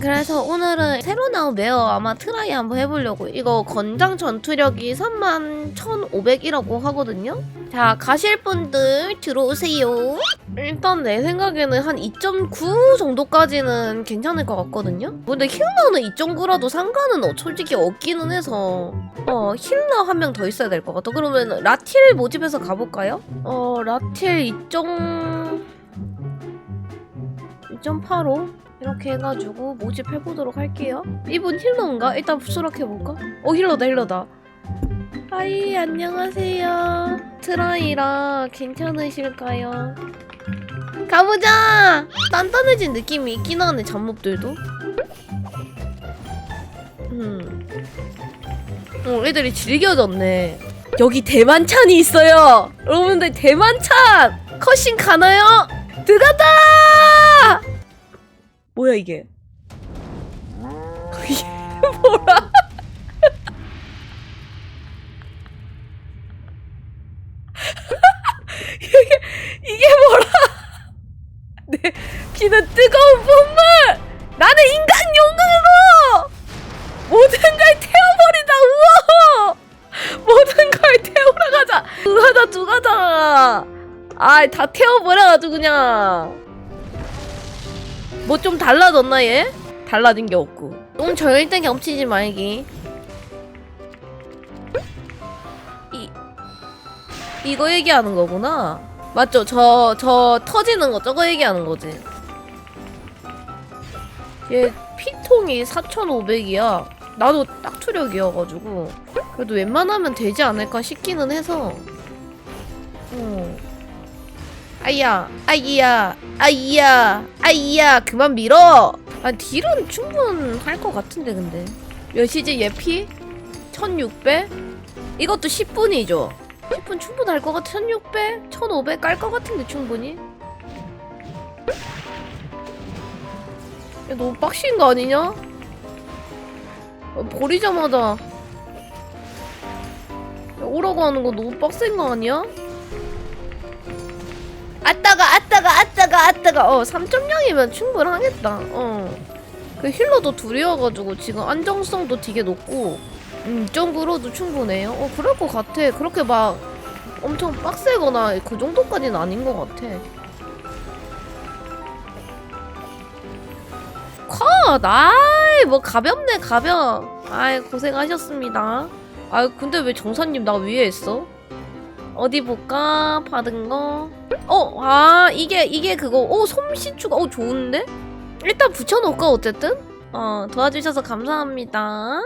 그래서 오늘은 새로 나온 메어 아마 트라이 한번 해보려고. 이거 건장 전투력이 31,500이라고 하거든요? 자 가실 분들 들어오세요. 일단 내 생각에는 한 2.9 정도까지는 괜찮을 것 같거든요? 근데 힐러는 2.9라도 상관은 어- 솔직히 없기는 해서. 어 힐러 한 명 더 있어야 될 것 같아. 그러면 라틸 모집해서 가볼까요? 어 라틸 2. 2.85 이렇게 해가지고 모집해보도록 할게요. 이분 힐러인가? 일단 수락해볼까? 어 힐러다 힐러다. 하이 안녕하세요. 트라이라 괜찮으실까요? 가보자! 단단해진 느낌이 있긴 하네 잡몹들도. 음. 어 애들이 즐겨졌네. 여기 대만찬이 있어요. 여러분들 대만찬 컷신 가나요? 들어간다! 이게? 이게 뭐야? 이게 이게 뭐라? 내 피는 뜨거운 분물! 나는 인간 용광으로 모든 걸 태워버린다. 우와! 모든 걸 태우러 가자. 두 가자 두 가자. 아이 다 태워버려가지고 그냥. 뭐 좀 달라졌나 얘? 달라진 게 없고. 똥 절대 겹치지 말기. 이 이거 얘기하는 거구나. 맞죠? 저저 터지는 거 저거 얘기하는 거지. 얘 피통이 4,500이야. 나도 딱 투력이어가지고. 그래도 웬만하면 되지 않을까 싶기는 해서. 어. 아이야, 아이야, 아이야, 아이야, 그만 밀어. 아, 딜은 충분할 것 같은데 근데 몇이지 얘 피? 1600? 이것도 10분이죠. 10분 충분할 것 같아. 1600? 1500 깔 것 같은데 충분히. 야, 너무 빡신 거 아니냐? 어, 버리자마자 야, 오라고 하는 거 너무 빡센 거 아니야? 아따가 아따가 아따가 아따가. 어 3.0이면 충분하겠다. 어그 힐러도 둘이어가지고 지금 안정성도 되게 높고 음 2.9로도 충분해요. 어 그럴 것 같아. 그렇게 막 엄청 빡세거나 그 정도까지는 아닌 것 같아. 컷! 아이 뭐 가볍네 가벼. 아이 고생하셨습니다. 아 근데 왜 정사님 나 위에 있어? 어디 볼까? 받은 거. 어, 아, 이게, 이게 그거. 오, 솜씨 추가. 어, 좋은데? 일단 붙여놓을까, 어쨌든? 어, 도와주셔서 감사합니다.